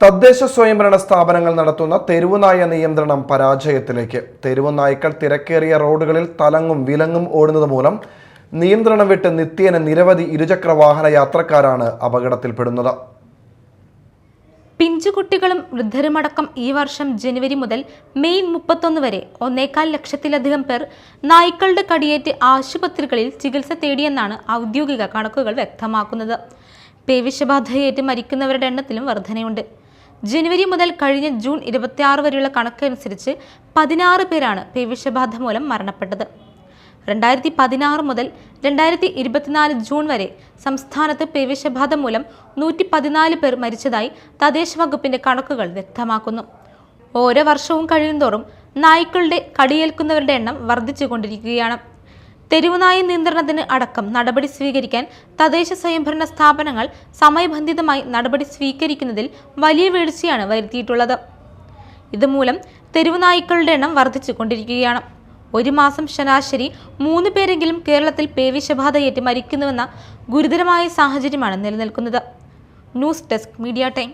തദ്ദേശ സ്വയംഭരണ സ്ഥാപനങ്ങൾ നടത്തുന്ന തെരുവുനായ നിയന്ത്രണം പരാജയത്തിലേക്ക്. തെരുവുനായ്ക്കൾ തിരക്കേറിയ റോഡുകളിൽ തലങ്ങും വിലങ്ങും ഓടുന്നത് മൂലം നിയന്ത്രണം വിട്ട് നിത്യേന നിരവധി ഇരുചക്ര വാഹന യാത്രക്കാരാണ് അപകടത്തിൽപ്പെടുന്നത്. പിഞ്ചുകുട്ടികളും വൃദ്ധരുമടക്കം ഈ വർഷം ജനുവരി മുതൽ മെയ് മുപ്പത്തൊന്ന് വരെ ഒന്നേകാൽ ലക്ഷത്തിലധികം പേർ നായ്ക്കളുടെ കടിയേറ്റ് ആശുപത്രികളിൽ ചികിത്സ തേടിയെന്നാണ് ഔദ്യോഗിക കണക്കുകൾ വ്യക്തമാക്കുന്നത്. പേവിഷബാധയേറ്റ് മരിക്കുന്നവരുടെ എണ്ണത്തിലും വർധനയുണ്ട്. ജനുവരി മുതൽ കഴിഞ്ഞ ജൂൺ ഇരുപത്തിയാറ് വരെയുള്ള കണക്കനുസരിച്ച് പതിനാറ് പേരാണ് പേവിഷബാധ മൂലം മരണപ്പെട്ടത്. രണ്ടായിരത്തി പതിനാറ് മുതൽ രണ്ടായിരത്തി ഇരുപത്തിനാല് ജൂൺ വരെ സംസ്ഥാനത്ത് പേവിഷബാധ മൂലം നൂറ്റി പതിനാല് പേർ മരിച്ചതായി തദ്ദേശ വകുപ്പിന്റെ കണക്കുകൾ വ്യക്തമാക്കുന്നു. ഓരോ വർഷവും കഴിയുന്തോറും നായ്ക്കളുടെ കടിയേൽക്കുന്നവരുടെ എണ്ണം വർദ്ധിച്ചുകൊണ്ടിരിക്കുകയാണ്. തെരുവുനായ നിയന്ത്രണത്തിന് അടക്കം നടപടി സ്വീകരിക്കാൻ തദ്ദേശ സ്വയംഭരണ സ്ഥാപനങ്ങൾ സമയബന്ധിതമായി നടപടി സ്വീകരിക്കുന്നതിൽ വലിയ വീഴ്ചയാണ് വരുത്തിയിട്ടുള്ളത്. ഇതുമൂലം തെരുവുനായ്ക്കളുടെ എണ്ണം വർദ്ധിച്ചു കൊണ്ടിരിക്കുകയാണ് ഒരു മാസം ശരാശരി മൂന്ന് പേരെങ്കിലും കേരളത്തിൽ പേവിഷബാധയേറ്റ് മരിക്കുന്നുവെന്ന ഗുരുതരമായ സാഹചര്യമാണ് നിലനിൽക്കുന്നത്. News desk media time.